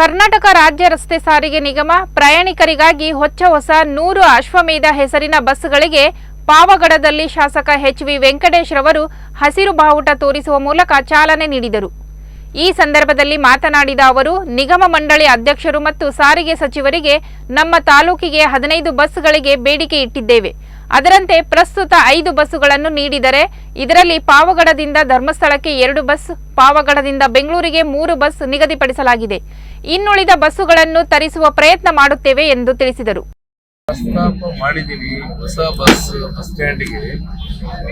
ಕರ್ನಾಟಕ ರಾಜ್ಯ ರಸ್ತೆ ಸಾರಿಗೆ ನಿಗಮ ಪ್ರಯಾಣಿಕರಿಗಾಗಿ ಹೊಚ್ಚ ಹೊಸ ನೂರು ಅಶ್ವಮೇಧ ಹೆಸರಿನ ಬಸ್ಗಳಿಗೆ ಪಾವಗಡದಲ್ಲಿ ಶಾಸಕ ಎಚ್ ವಿ ವೆಂಕಟೇಶ್ ರವರು ಹಸಿರು ಬಾವುಟ ತೋರಿಸುವ ಮೂಲಕ ಚಾಲನೆ ನೀಡಿದರು. ಈ ಸಂದರ್ಭದಲ್ಲಿ ಮಾತನಾಡಿದ ಅವರು, ನಿಗಮ ಮಂಡಳಿ ಅಧ್ಯಕ್ಷರು ಮತ್ತು ಸಾರಿಗೆ ಸಚಿವರಿಗೆ ನಮ್ಮ ತಾಲೂಕಿಗೆ ಹದಿನೈದು ಬಸ್ಗಳಿಗೆ ಬೇಡಿಕೆ ಇಟ್ಟಿದ್ದೇವೆ. ಅದರಂತೆ ಪ್ರಸ್ತುತ ಐದು ಬಸ್ಸುಗಳನ್ನು ನೀಡಿದರೆ ಇದರಲ್ಲಿ ಪಾವಗಡದಿಂದ ಧರ್ಮಸ್ಥಳಕ್ಕೆ ಎರಡು ಬಸ್, ಪಾವಗಡದಿಂದ ಬೆಂಗಳೂರಿಗೆ ಮೂರು ಬಸ್ ನಿಗದಿಪಡಿಸಲಾಗಿದೆ. ಇನ್ನುಳಿದ ಬಸ್ಸುಗಳನ್ನು ತರಿಸುವ ಪ್ರಯತ್ನ ಮಾಡುತ್ತೇವೆ ಎಂದು ತಿಳಿಸಿದರು. ಮಾಡಿದೀವಿ ಹೊಸ ಬಸ್ ಬಸ್ ಸ್ಟ್ಯಾಂಡಿಗೆ.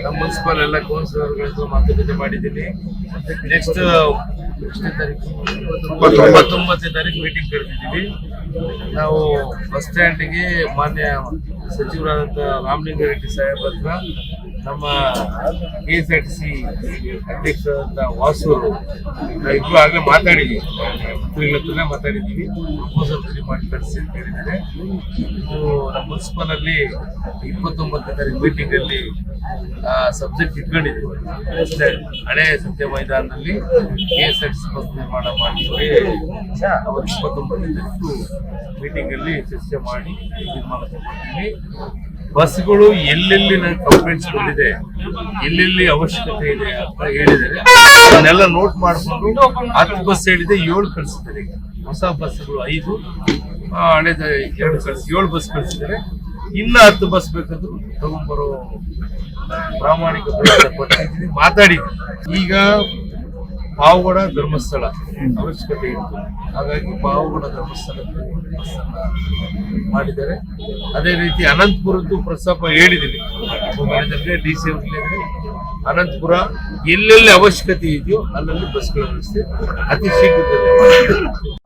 ನಮ್ಮ ಮುನ್ಸಿಪಲ್ ಎಲ್ಲ ಕೌನ್ಸಿಲರ್ಗಳಿಗೂ ಮಾತುಕತೆ ಮಾಡಿದ್ದೀನಿ ನೆಕ್ಸ್ಟ್ ಇಪ್ಪತ್ತೊಂಬತ್ತನೇ ತಾರೀಕು ಮೀಟಿಂಗ್ ಕರೆದಿದ್ದೀವಿ. ನಾವು ಬಸ್ ಸ್ಟ್ಯಾಂಡ್ಗೆ ಮಾನ್ಯ ಸಚಿವರಾದಂಥ ರಾಮಲಿಂಗಾರೆಡ್ಡಿ ಸಾಹೇಬ್ ಹತ್ರ ನಮ್ಮ K S R T C ಅಧ್ಯಕ್ಷರಾದಂಥ ವಾಸೂರು ಇಬ್ಬರು ಆಗಲೇ ಮಾತಾಡಿದ್ದೀವಿ ಹತ್ತಿರ ಮಾತಾಡಿದ್ದೀವಿ. ಪ್ರಪೋಸಲ್ ರೆಡಿ ಮಾಡಿ ಅಂತ ಹೇಳಿದ್ದಾರೆ. ಇದು ನಮ್ಮ ಮುನ್ಸಿಪಲಲ್ಲಿ ಇಪ್ಪತ್ತೊಂಬತ್ತನೇ ತಾರೀಕು ಮೀಟಿಂಗ್ ಅಲ್ಲಿ ಸಬ್ಜೆಕ್ಟ್ ಇಟ್ಕೊಂಡಿದ್ವಿ ಅಷ್ಟೇ, ಹಳೆ ಸತ್ಯ ಮೈದಾನದಲ್ಲಿ K S R T C bus ನಿರ್ಮಾಣ ಮಾಡಿದ್ವಿ ಅವರು ಇಪ್ಪತ್ತೊಂಬತ್ತನೇ ತಾರೀಕು ಮೀಟಿಂಗ್ ಅಲ್ಲಿ ಚರ್ಚೆ ಮಾಡಿ ನಿರ್ಮಾಣ ತಗೊಂಡಿದ್ದೀವಿ ಬಸ್ಗಳು ಎಲ್ಲೆಲ್ಲಿ ನನ್ನ ಕಂಪ್ಲೇಂಟ್ಸ್ ಬಂದಿದೆ ಎಲ್ಲೆಲ್ಲಿ ಅವಶ್ಯಕತೆ ಇದೆ ಅಂತ ಹೇಳಿದರೆ ಅದನ್ನೆಲ್ಲ ನೋಟ್ ಮಾಡಿಕೊಂಡು ಹತ್ತು ಬಸ್ ಹೇಳಿದೆ, ಏಳು ಕಳಿಸಿದ್ದಾರೆ ಹೊಸ ಬಸ್ಗಳು ಐದು ಹಳೆದ ಎರಡು ಕಳಿಸಿ, ಏಳು ಬಸ್ ಕಳಿಸಿದ್ದಾರೆ ಇನ್ನ ಹತ್ತು ಬಸ್ ಬೇಕಾದ್ರು ತಗೊಂಡ್ಬರೋ ಪ್ರಾಮಾಣಿಕ ಮಾತಾಡಿದ್ದೀನಿ ಈಗ ಪಾವಗಡ ಧರ್ಮಸ್ಥಳ ಅವಶ್ಯಕತೆ ಇತ್ತು. ಹಾಗಾಗಿ ಪಾವಗಡ ಧರ್ಮಸ್ಥಳಕ್ಕೆ ಮಾಡಿದ್ದಾರೆ. ಅದೇ ರೀತಿ ಅನಂತಪುರದ್ದು ಪ್ರಸ್ತಾಪ ಹೇಳಿದ್ದೀನಿ. ಡಿ ಸಿ ಅವ್ರಿಗೆ ಅನಂತಪುರ ಎಲ್ಲೆಲ್ಲಿ ಅವಶ್ಯಕತೆ ಇದೆಯೋ ಅಲ್ಲಲ್ಲಿ ಬಸ್ಗಳ ವ್ಯವಸ್ಥೆ ಅತಿ ಶೀಘ್ರದಲ್ಲಿ.